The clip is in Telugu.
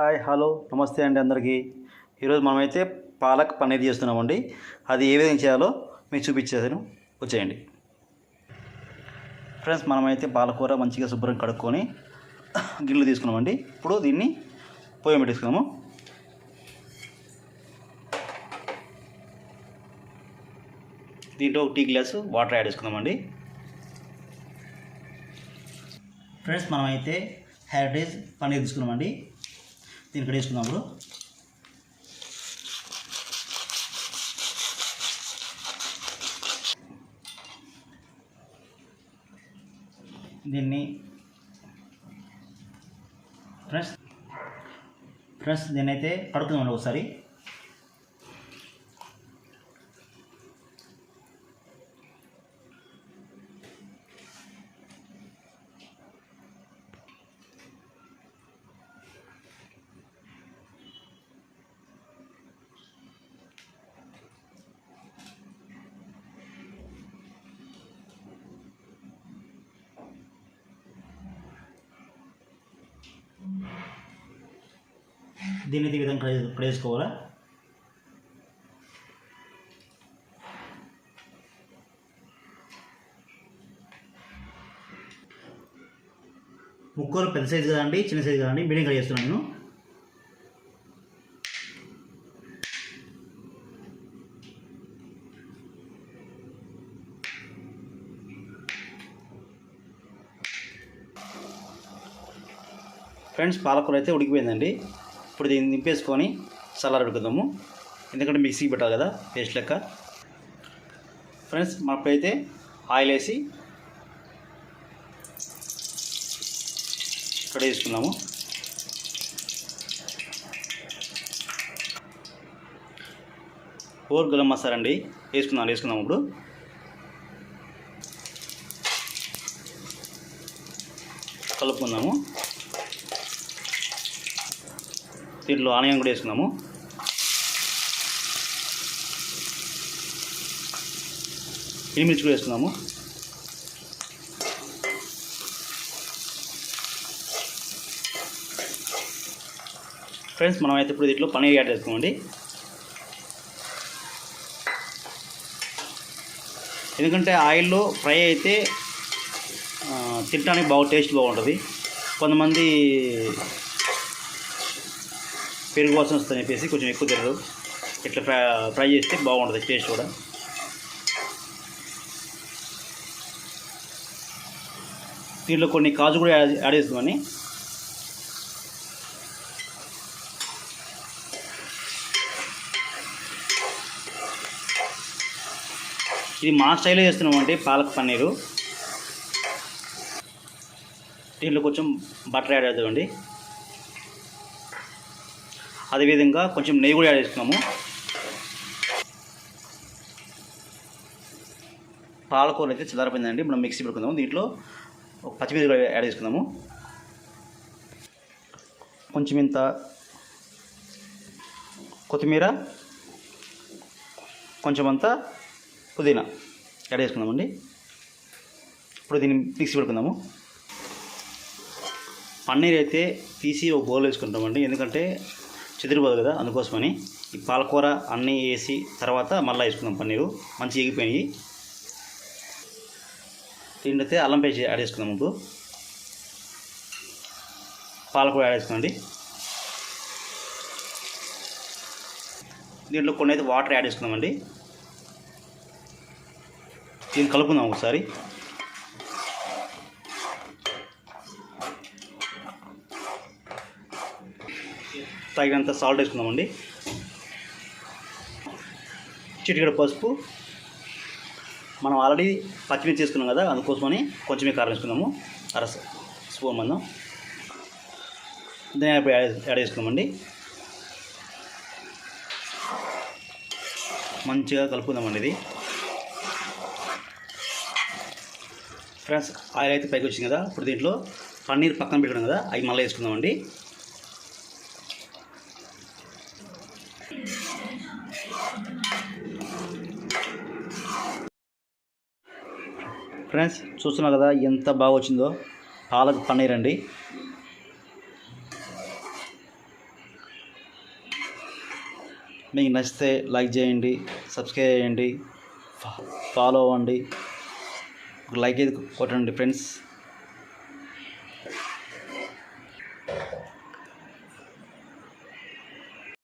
హాయ్ హలో నమస్తే అండి అందరికీ. ఈరోజు మనమైతే పాలక్ పన్నీర్ చేస్తున్నామండి. అది ఏ విధంగా చేయాలో మీకు చూపించేసాను వచ్చేయండి. ఫ్రెండ్స్ మనమైతే పాలకూర మంచిగా శుభ్రం కడుక్కొని గిన్నెలు తీసుకున్నామండి. ఇప్పుడు దీన్ని పొయ్యి పెట్టేసుకున్నాము దీంట్లో ఒక టీ గ్లాసు వాటర్ యాడ్ చేసుకుందామండి. ఫ్రెండ్స్ మనమైతే హెరిటేజ్ పన్నీర్ తీసుకున్నామండి. దీన్ని ఇక్కడ వేసుకుందాం ఇప్పుడు. దీన్ని ఫ్రెండ్స్ ఫ్రెండ్స్ దీన్ని అయితే ఒకసారి. దీన్ని ఈ విధంగా కడే- కడేసుకోవాలా ముక్కలు పెద్ద సైజు కదండి చిన్న సైజు కదండి మీడియం కట్ చేస్తున్నాను నేను. ఫ్రెండ్స్ పాలకూర అయితే ఉడికిపోయిందండి. ఇప్పుడు దీన్ని నింపేసుకొని చల్లార ఉడుకుదాము ఎందుకంటే మిక్సీకి పెట్టాలి కదా పేస్ట్ లెక్క. ఫ్రెండ్స్ మనప్పుడైతే ఆయిల్ వేసి ఇక్కడ వేసుకుందాము. ఫోర్ గరం మసాలా అండి. వేసుకుందాం వేసుకుందాం ఇప్పుడు. కలుపుకుందాము. దీంట్లో ఆనియన్ కూడా వేసుకుందాము ఎండుమిర్చి కూడా వేసుకుందాము ఫ్రెండ్స్ మనం అయితే ఇప్పుడు దీంట్లో పన్నీర్ యాడ్ చేసుకోమండి. ఎందుకంటే ఆయిల్లో ఫ్రై అయితే తినడానికి బాగా టేస్ట్ బాగుంటుంది. కొంతమంది పెరుగు వాసన వస్తుందని చెప్పేసి కొంచెం ఎక్కువ తినరు. ఇట్లా ఫ్రై ఫ్రై చేస్తే బాగుంటుంది టేస్ట్ కూడా. దీంట్లో కొన్ని కాజు కూడా యాడ్ యాడ్ చేస్తామని ఇది మా స్టైల్లో చేస్తున్నామండి పాలక్ పన్నీరు. దీంట్లో కొంచెం బటర్ యాడ్ చేద్దామండి. అదేవిధంగా కొంచెం నెయ్యి కూడా యాడ్ చేసుకున్నాము. పాలకూర అయితే చిల్లరపోయిందండి. మనం మిక్సీ పెట్టుకుందాము. దీంట్లో ఒక పచ్చిమిర్చి కూడా యాడ్ చేసుకుందాము. కొంచెం ఇంత కొత్తిమీర కొంచెం అంత పుదీనా యాడ్ చేసుకుందామండి. ఇప్పుడు దీన్ని మిక్సీ పెట్టుకుందాము. పన్నీర్ అయితే తీసి ఒక బౌల్ వేసుకుంటామండి. ఎందుకంటే చెదిరిపోదు కదా అందుకోసమని ఈ పాలకూర అన్నీ వేసి తర్వాత మళ్ళీ వేసుకుందాం పన్నీరు. మంచి ఎగిపోయినాయి తిండితే అల్లం పేస్ట్ యాడ్ చేసుకుందాం ముందు. పాలకూర యాడ్ చేసుకోండి దీంట్లో కొన్ని అయితే వాటర్ యాడ్ చేసుకుందామండి. దీన్ని కలుపుకుందాం ఒకసారి. తగినంత సాల్ట్ వేసుకుందామండి. చిటికడ పసుపు. మనం ఆల్రెడీ పచ్చిమిర్చి తీసుకున్నాం కదా అందుకోసమని కొంచెమే కారం వేసుకుందాము. అర స్పూన్ మందం. ధనియాల పొడి యాడ్ యాడ్ చేసుకున్నామండి మంచిగా కలుపుకుందామండి ఇది. ఫ్రెండ్స్ ఆయిల్ అయితే పైకి వచ్చింది కదా ఇప్పుడు దీంట్లో పన్నీర్ పక్కన పెట్టడం కదా అవి మళ్ళీ వేసుకుందామండి. ఫ్రెండ్స్ చూస్తున్నా కదా ఎంత బాగా వచ్చిందో. పాలకు పన్నీర్ అండి. మీకు నచ్చితే లైక్ చేయండి సబ్స్క్రైబ్ చేయండి ఫాలో అవ్వండి. లైక్ అయితే కొట్టండి ఫ్రెండ్స్.